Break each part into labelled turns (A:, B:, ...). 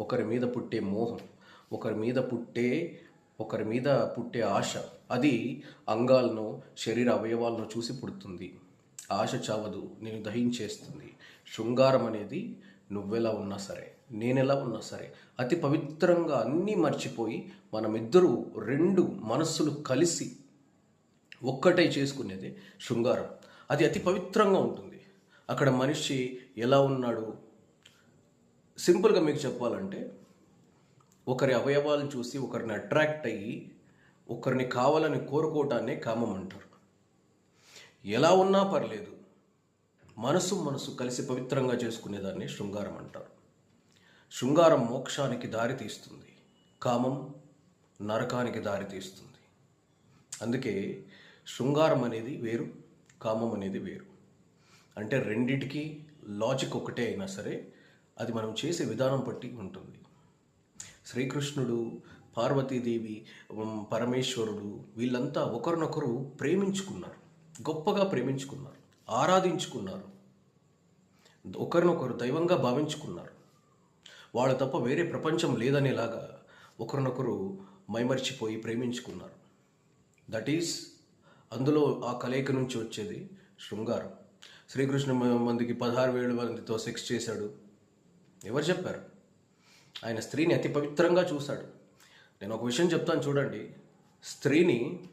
A: ఒకరి మీద పుట్టే మోహం ఒకరి మీద పుట్టే ఒకరి మీద పుట్టే ఆశ అది అంగాలను శరీర అవయవాలను చూసి పుడుతుంది. ఆశ చావదు నేను దహించేస్తుంది. శృంగారం అనేది నువ్వెలా ఉన్నా సరే నేనెలా ఉన్నా సరే అతి పవిత్రంగా అన్నీ మర్చిపోయి మనమిద్దరూ రెండు మనస్సులు కలిసి ఒక్కటే చేసుకునేది శృంగారం. అది అతి పవిత్రంగా ఉంటుంది. అక్కడ మనిషి ఎలా ఉన్నాడు సింపుల్గా మీకు చెప్పాలంటే ఒకరి అవయవాలు చూసి ఒకరిని అట్రాక్ట్ అయ్యి ఒకరిని కావాలని కోరుకోవటాన్నే కామం అంటారు. ఎలా ఉన్నా పర్లేదు మనసు మనసు కలిసి పవిత్రంగా చేసుకునేదాన్ని శృంగారం అంటారు. శృంగారం మోక్షానికి దారి తీస్తుంది కామం నరకానికి దారి తీస్తుంది. అందుకే శృంగారం అనేది వేరు కామం అనేది వేరు. అంటే రెండిటికి లాజిక్ ఒకటే అయినా సరే అది మనం చేసే విధానం బట్టి ఉంటుంది. శ్రీకృష్ణుడు పార్వతీదేవి పరమేశ్వరుడు వీళ్ళంతా ఒకరినొకరు ప్రేమించుకున్నారు. గొప్పగా ప్రేమించుకున్నారు. ఆరాధించుకున్నారు. ఒకరినొకరు దైవంగా భావించుకున్నారు. వాళ్ళు తప్ప వేరే ప్రపంచం లేదనేలాగా ఒకరినొకరు మైమర్చిపోయి ప్రేమించుకున్నారు. దట్ ఈస్ అందులో ఆ కలయిక నుంచి వచ్చేది శృంగారం. శ్రీకృష్ణ మందికి పదహారు వేల మందితో సెక్స్ చేశాడు. ఎవరు చెప్పారు? ఆయన స్త్రీని అతి పవిత్రంగా చూశాడు. నేను ఒక విషయం చెప్తాను చూడండి. స్త్రీని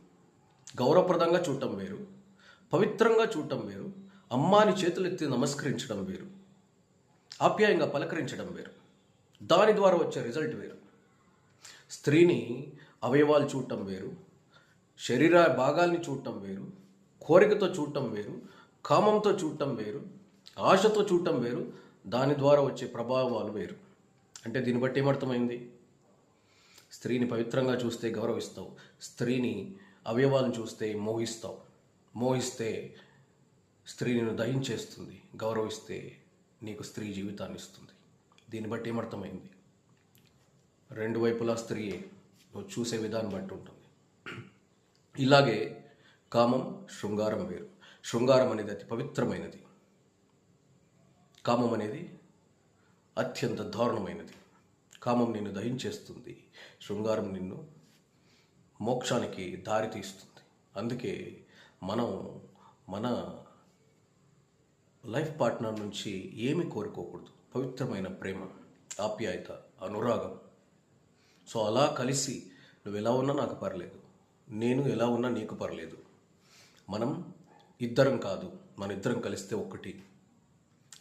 A: గౌరవప్రదంగా చూడటం వేరు పవిత్రంగా చూడటం వేరు అమ్మాని చేతులెత్తి నమస్కరించడం వేరు ఆప్యాయంగా పలకరించడం వేరు. దాని ద్వారా వచ్చే రిజల్ట్ వేరు. స్త్రీని అవయవాలు చూడటం వేరు శరీర భాగాల్ని చూడటం వేరు కోరికతో చూడటం వేరు కామంతో చూడటం వేరు ఆశతో చూడటం వేరు దాని ద్వారా వచ్చే ప్రభావాలు వేరు. అంటే దీన్ని బట్టి ఏమర్థమైంది? స్త్రీని పవిత్రంగా చూస్తే గౌరవిస్తావు. స్త్రీని అవయవాలను చూస్తే మోహిస్తావు. మోహిస్తే స్త్రీ నిన్ను దహించేస్తుంది. గౌరవిస్తే నీకు స్త్రీ జీవితాన్ని ఇస్తుంది. దీన్ని బట్టి ఏమర్థమైంది? రెండు వైపులా స్త్రీయే. నువ్వు చూసే విధానం బట్టి ఉంటుంది. ఇలాగే కామం శృంగారం వేరు. శృంగారం అనేది అతి పవిత్రమైనది. కామం అనేది అత్యంత దారుణమైనది. కామం నిన్ను దహించేస్తుంది. శృంగారం నిన్ను మోక్షానికి దారి తీస్తుంది. అందుకే మనం మన లైఫ్ పార్ట్నర్ నుంచి ఏమి కోరుకోకూడదు. పవిత్రమైన ప్రేమ ఆప్యాయత అనురాగం. సో అలా కలిసి నువ్వు ఎలా ఉన్నా నాకు పర్లేదు. నేను ఎలా ఉన్నా నీకు పర్లేదు. మనం ఇద్దరం కాదు. మన ఇద్దరం కలిస్తే ఒక్కటి.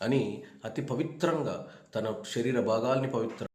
A: అని అతి పవిత్రంగా తన శరీర భాగాల్ని పవిత్ర